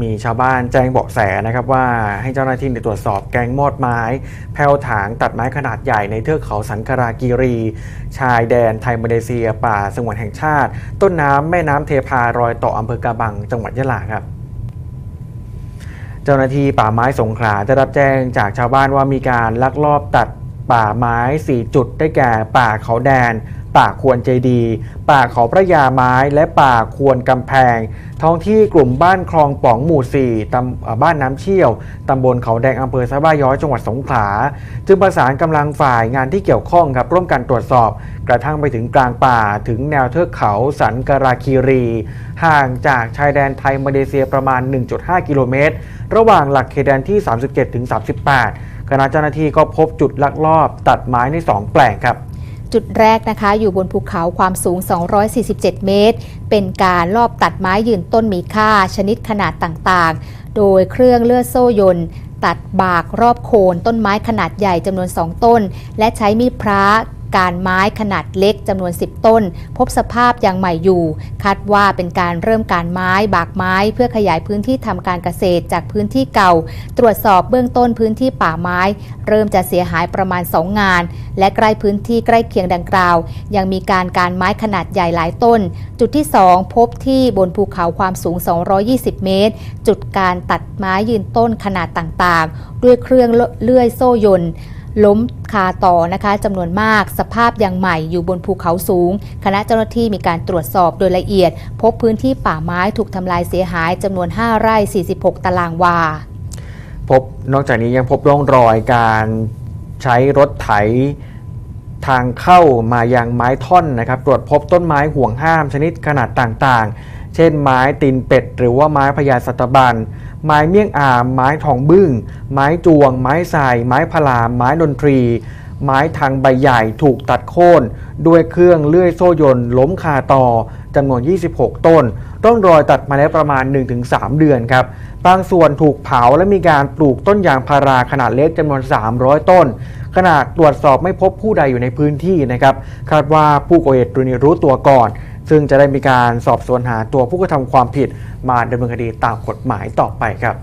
มีชาวบ้านแจ้งเบาะแสนะครับว่าให้เจ้าหน้าที่ตรวจสอบแก๊งมอดไม้ แผ่วถางตัดไม้ขนาดใหญ่ในเทือกเขาสันครากีรี ชายแดนไทยมาเลเซีย ป่าสงวนแห่งชาติ ต้นน้ำแม่น้ำเทพารอยต่ออำเภอกาบัง จังหวัดยะลาครับเจ้าหน้าที่ป่าไม้สงขลาได้รับแจ้งจากชาวบ้านว่ามีการลักลอบตัดป่าไม้ 4 จุดได้แก่ป่าเขาแดน ป่าควรใจดี ป่าเขาพระยาไม้และป่าควรกำแพง ท้องที่กลุ่มบ้านคลองป๋องหมู่4ตำเอ่อบ้านน้ำเชี่ยวตำบลเขาแดงอำเภอสะบ้าย้อยจังหวัดสงขลา จึงประสานกำลังฝ่ายงานที่เกี่ยวข้องครับร่วมกันตรวจสอบ กระทั่งไปถึงกลางป่าถึงแนวเทือกเขาสันกราคีรี ห่างจากชายแดนไทยมาเลเซียประมาณ 1.5 กิโลเมตร ระหว่างหลักเขตแดนที่ 37-38 คณะเจ้าหน้าที่ก็พบจุดลักลอบตัดไม้ใน 2 แปลงครับ จุดแรกนะคะ อยู่บนภูเขาความสูง 247 เมตร เป็นการลอบตัดไม้ยืนต้นมีค่าชนิดขนาดต่างๆ โดยเครื่องเลื่อโซ่ยนต์ตัดบากรอบโคนต้นไม้ขนาดใหญ่จำนวน 2 ต้น และใช้มีดพระ การไม้ขนาดเล็กจำนวน 10 ต้น พบสภาพยังใหม่อยู่ คาดว่าเป็นการเริ่มการไม้บากไม้ เพื่อขยายพื้นที่ทำการเกษตรจากพื้นที่เก่า ตรวจสอบเบื้องต้นพื้นที่ป่าไม้ เริ่มจะเสียหายประมาณ 2 งาน และใกล้พื้นที่ใกล้เคียงดังกล่าว ยังมีการการไม้ขนาดใหญ่หลายต้น จุดที่ 2 พบที่บนภูเขาความสูง 220 เมตร จุดการตัดไม้ยืนต้นขนาดต่างๆ ด้วยเครื่องเลื่อยโซ่ยนต์ ล้มคาต่อนะคะจำนวนมาก สภาพยังใหม่อยู่บนภูเขาสูง คณะเจ้าหน้าที่มีการตรวจสอบโดยละเอียด พบพื้นที่ป่าไม้ถูกทำลายเสียหายจำนวน 5 ไร่ 46 ตารางวา พบนอกจากนี้ยังพบร่องรอยการใช้รถไถทางเข้ามายังไม้ท่อนนะครับ ตรวจพบต้นไม้ห่วงห้ามชนิดขนาดต่างๆ เช่น ไม้ตีนเป็ด หรือว่าไม้พญาสัตบัน ไม้เมี่ยงอาม ไม้ทองบึ้ง ไม้จวง ไม้ทราย ไม้พลา ไม้ดนตรี ไม้ทางใบใหญ่ถูกตัดโค่นด้วยเครื่องเลื่อยโซ่ยนล้มคาตอจำนวน 26 ต้นร่องรอยตัดมาแล้วประมาณ 1-3 เดือนครับ บางส่วนถูกเผาและมีการปลูกต้นยางพาราขนาดเล็กจำนวน 300 ต้นขณะตรวจสอบไม่พบผู้ใดอยู่ในพื้นที่นะครับ คาดว่าผู้ก่อเหตุรู้ตัวก่อน ซึ่งจะได้มีการสอบสวนหาตัวผู้กระทำความผิดมาดำเนินคดีตามกฎหมายต่อไปครับ